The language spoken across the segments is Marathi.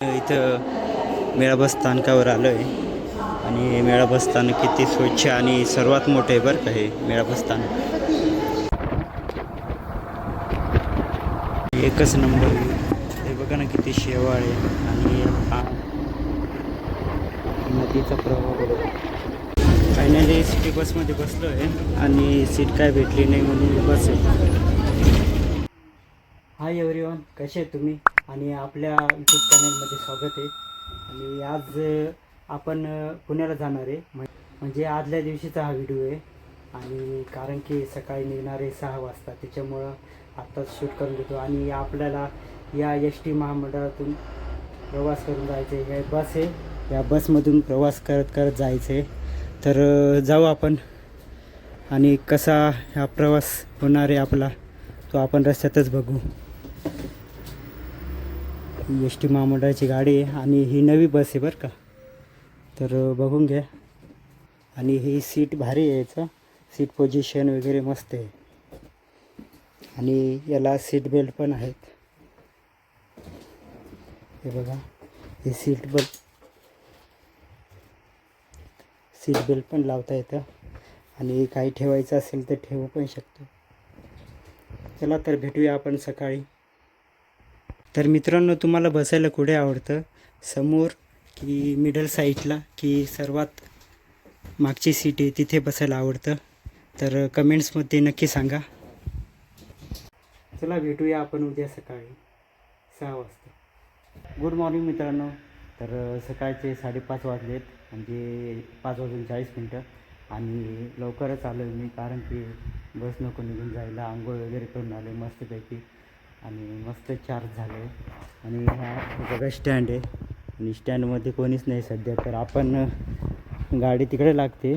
इथं मेळा बस स्थानकावर आलो आहे आणि मेळा बस स्थानक किती स्वच्छ आणि सर्वात मोठं आहे बरं का हे मेळा बस स्थानक. एकच नंबर. हे बघा ना किती शेवाळ आहे. आणि हा नदीचा प्रवाह बघा. फायनली सिटी बसमध्ये बसलो आहे आणि सीट काय भेटली नाही म्हणून बस आहे. हाय एव्हरीवन कसे आहे तुम्ही? आणि आपल्या यूट्यूब चॅनलमध्ये स्वागत आहे. आणि आज आपण पुण्याला जाणार आहे. म्हणजे आदल्या दिवशीचा हा व्हिडिओ आहे. आणि कारण की सकाळी निघणारे सहा वाजता त्याच्यामुळं आत्ताच शूट करून घेतो. आणि आपल्याला या एस टी महामंडळातून प्रवास करून जायचं आहे. हे बस आहे. या बसमधून प्रवास करत करत जायचं आहे. तर जाऊ आपण. आणि कसा हा प्रवास होणार आहे आपला तो आपण रस्त्यातच बघू. एस टी महामंडळाची गाडी आहे आणि ही नवी बस आहे बरं का. तर बघून घ्या. आणि ही सीट भारी आहे याचं. सीट पोझिशन वगैरे मस्त आहे. आणि याला सीट बेल्ट पण आहेत. हे बघा. हे सीट बेल्ट सीट बेल्ट पण लावता येतं. आणि काही ठेवायचं असेल तर ठेवू पण शकतो. चला तर भेटूया आपण सकाळी. तर मित्रांनो तुम्हाला बसायला कुठे आवडतं? समोर की मिडल साईडला की सर्वात मागची सीट आहे तिथे बसायला आवडतं? तर कमेंट्समध्ये नक्की सांगा. चला भेटूया आपण उद्या सकाळी सहा वाजता. गुड मॉर्निंग मित्रांनो. तर सकाळचे साडेपाच वाजलेत. म्हणजे पाच वाजून चाळीस मिनटं. आणि लवकरच आलो मी कारण की बस नको निघून जायला. आंघोळ वगैरे करून आले मस्तपैकी. आणि मस्त चार्ज झालं. आहे आणि हा बघा स्टँड आहे. आणि स्टँडमध्ये कोणीच नाही सध्या तर आपण गाडी तिकडे लागते.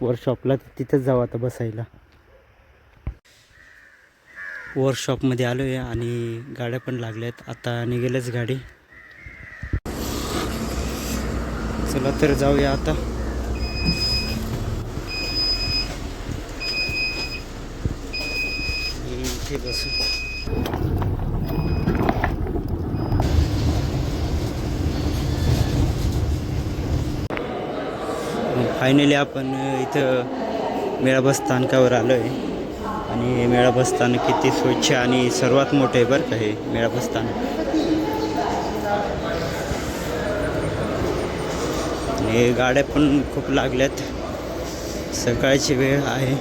वर्कशॉपला तिथंच जाऊ आता बसायला. वर्कशॉपमध्ये आलो आहे आणि गाड्या पण लागल्यात. आता निघेलच गाडी. चला तर जाऊया आता. इथे बसू. फायनली आपण इथं मेळा बस स्थानकावर आलो आहे आणि मेळा बस स्थानक किती स्वच्छ आणि सर्वात मोठं आहे बरं का हे मेळा बस स्थानक आणि गाड्या पण खूप लागल्यात. सकाळची वेळ आहे.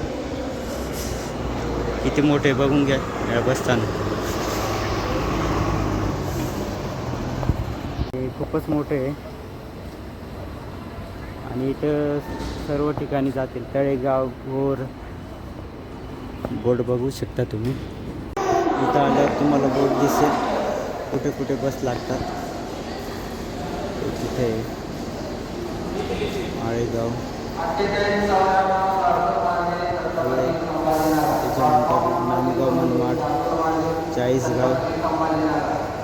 किती मोठे बघून घ्या मेळा बस स्थानक खूपच मोठे आहे. आणि इथं सर्व ठिकाणी जातील. तळेगाव भोर. बोर्ड बघू शकता तुम्ही. इथं आल्यावर तुम्हाला बोर्ड दिसेल. कुठे कुठे बस लागतात. तिथे माळेगाव धुळे, त्याच्यानंतर नांदगाव मनमाड चाळीसगाव.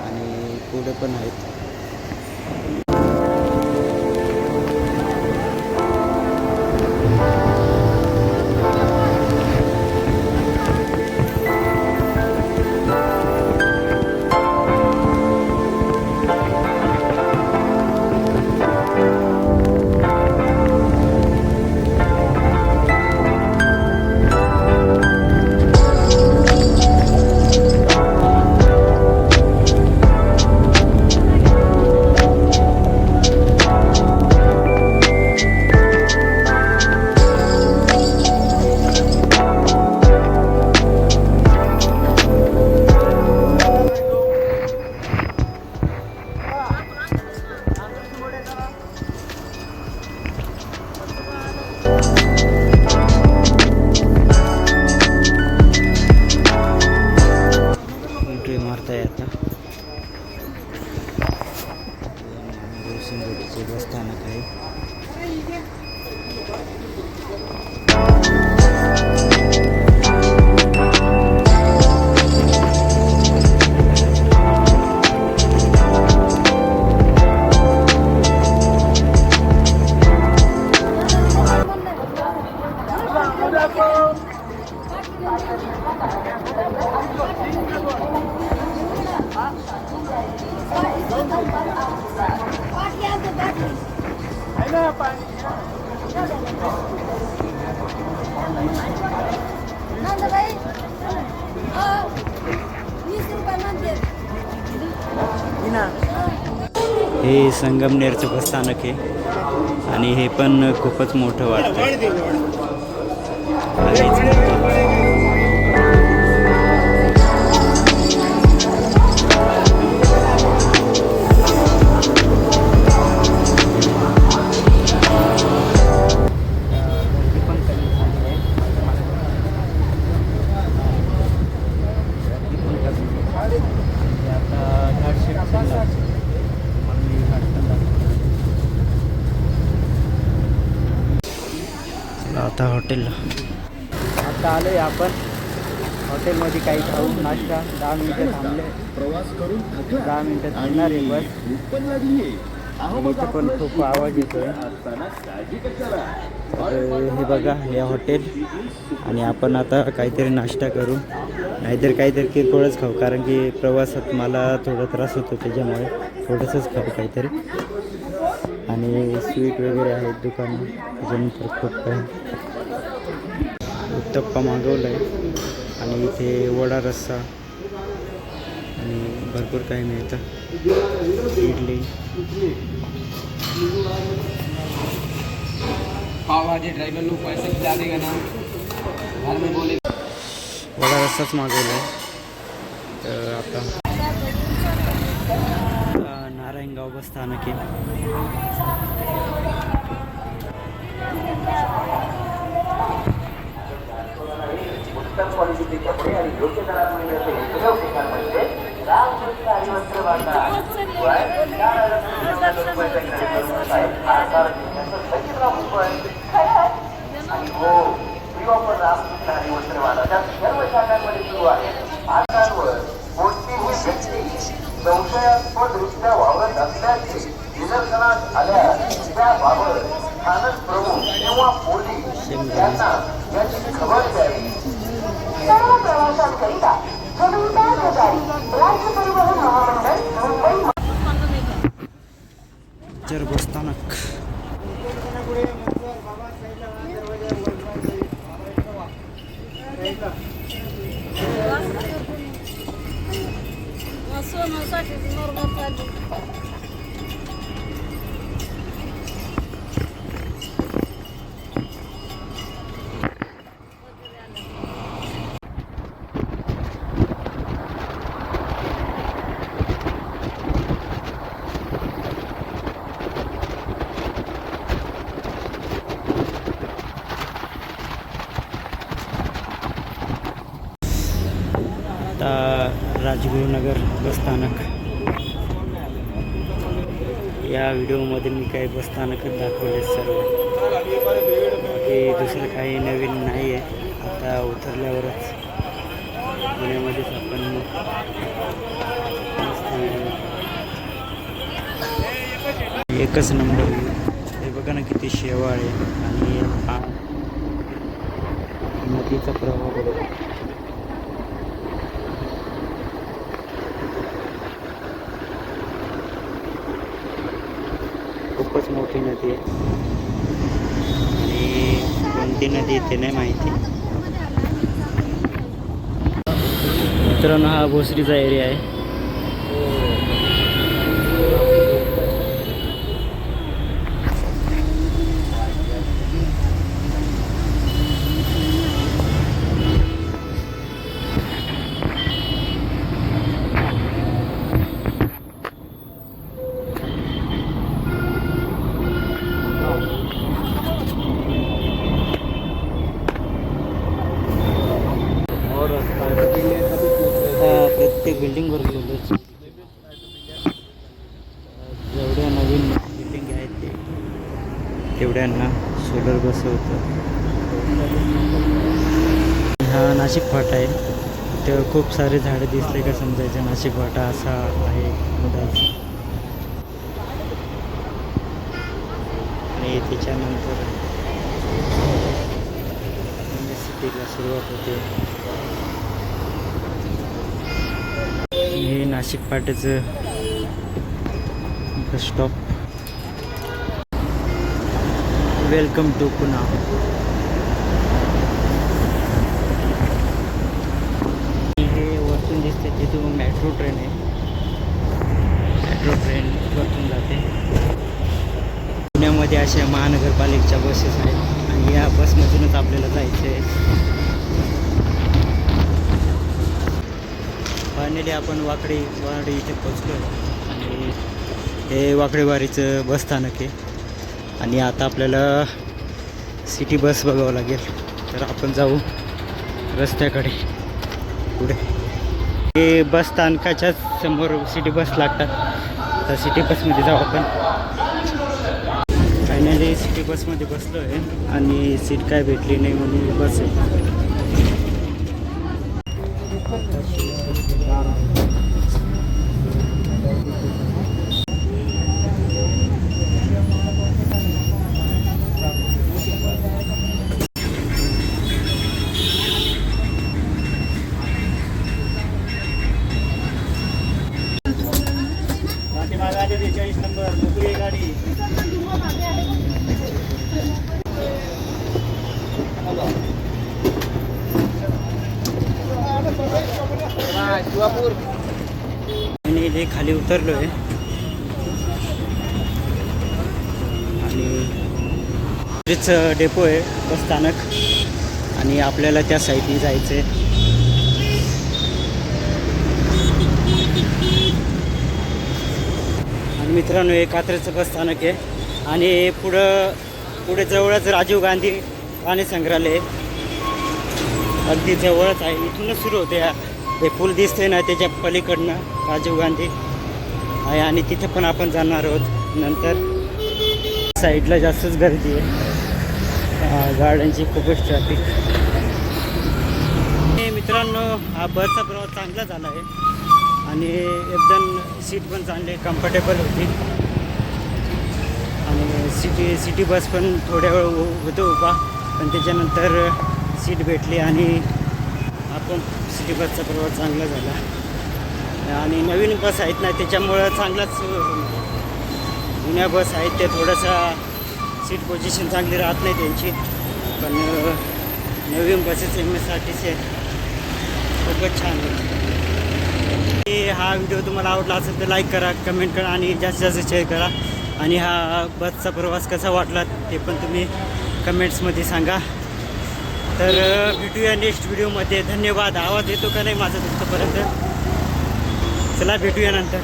आणि पुढे पण आहेत. सिंधुदुर्गचे बस स्थानक आहे Thank you. हे संगमनेरचं बसस्थानक आहे. आणि हे पण खूपच मोठं वाटतं आता हॉटेलला आता आलोय आपण. हॉटेलमध्ये काही खाऊ नाश्ता. दहा मिनिटं थांबले. प्रवास करून दहा मिनिटं थांबणार आहे बस. पण इथं पण खूप आवाज येतोय. हे बघा हे हॉटेल आणि आपण आता काहीतरी नाश्ता करू. नाहीतर काहीतरी किरकोळच खाऊ कारण की प्रवासात मला थोडा त्रास होतो त्याच्यामुळे थोडंसंच खाऊ काहीतरी. आणि स्वीट वगैरे आहेत दुकानं त्याच्यानंतर खूप काही उत्तप्पा मागवलं आहे आणि इथे वडा रस्सा. आणि भरपूर काही मिळतं. इडली. पैसे ना? वडा रस्साच मागवला आहे तर आता आता बस स्थानक आहे. संशयास्पदरित्या वावरत असल्याचे निदर्शनास आल्यास त्याबाबत स्थानक प्रमुख किंवा पोलीस यांना याची खबर द्यावी. सर्व प्रवाशांकरिता चोवीस हजारी राज्य परिवहन महामंडळ मुंबई जर बस स्थानक सोनसाठी नॉर्मल चालली आता राजगुरुनगर बस स्थानक. या व्हिडिओमध्ये मी काही बस स्थानकच दाखवले सर्व. बाकी दुसरं काही नवीन नाही आहे. आता उतरल्यावरच पुण्यामध्येच आपण एकच नंबर हे बघा ना किती शेवाळ आहे. आणि हा नदीचा प्रवाह खूपच मोठी नदी आहे. आणि कोणती नदी ते नाही माहिती. मित्रांनो हा भोसरीचा एरिया आहे. बिल्डिंगवर गेलो जेवढ्या नवीन बिल्डिंग आहेत ते तेवढ्यांना सोलर बसवतं. हा नाशिक फाटा आहे. तर खूप सारे झाडं दिसले का समजायचं. नाशिक फाटा असा आहे मोठा आणि त्याच्यानंतर सिटीला सुरुवात होते हे Nashik पाट्याचं bus stop welcome to Poona हे वरतून दिसते तिथून मेट्रो ट्रेन आहे. मेट्रो ट्रेन वरतून जाते. पुण्यामध्ये अशा महानगरपालिकेच्या बसेस आहेत. आणि या बसमधूनच आपल्याला जायचं आहे फायनली आपण वाकडी वाडी इथे पोचलो आणि हे वाकडेवारीचं बस स्थानक आहे. आणि आता आपल्याला सिटी बस बघावं लागेल. तर आपण जाऊ रस्त्याकडे. पुढे. हे बस स्थानकाच्याच समोर सिटी बस लागतात. तर सिटी बसमध्ये जाऊ आपण. फायनली सिटी बसमध्ये बसलो आहे आणि सीट काय भेटली नाही म्हणून बस आहे. Thank you. शिवापूर. आणि इथे खाली उतरलो आहे आणि तेच डेपो आहे बस स्थानक. आणि आपल्याला त्या साईडने जायचं आहे आणि मित्रांनो हे कात्रचं बस स्थानक आहे. आणि पुढं पुढे जवळच राजीव गांधी पाणी संग्रहालय अगदी जवळच आहे. इथूनच सुरू होते हे पूल दिसते ना त्याच्या पलीकडनं राजीव गांधी आहे आणि तिथे पण आपण जाणार आहोत नंतर. साईडला जास्तच गर्दी आहे. गाड्यांची खूपच ट्रॅफिक हे मित्रांनो हा बसचा प्रवास चांगला झाला आहे. आणि एकदम सीट पण चांगली कम्फर्टेबल होती. आणि सिटी सिटी बस पण थोड्या वेळ होतो उभा. पण त्याच्यानंतर सीट भेटली आणि पण सिटी बसचा प्रवास चांगला झाला. आणि नवीन बस आहेत ना त्याच्यामुळं चांगलाच जुन्या बस आहेत त्या थोडंसं सीट पोझिशन चांगली राहत नाही त्यांची. पण नवीन buses M S R T C खूपच छान होती हा व्हिडिओ तुम्हाला आवडला असेल तर लाईक करा कमेंट करा आणि जास्तीत जास्त शेअर करा. आणि हा बसचा प्रवास कसा वाटला ते पण तुम्ही कमेंट्समध्ये सांगा. तर भेटूया नेक्स्ट व्हिडिओमध्ये धन्यवाद. आवाज येतो का नाही माझा तुमच्यापर्यंत? चला भेटूया नंतर.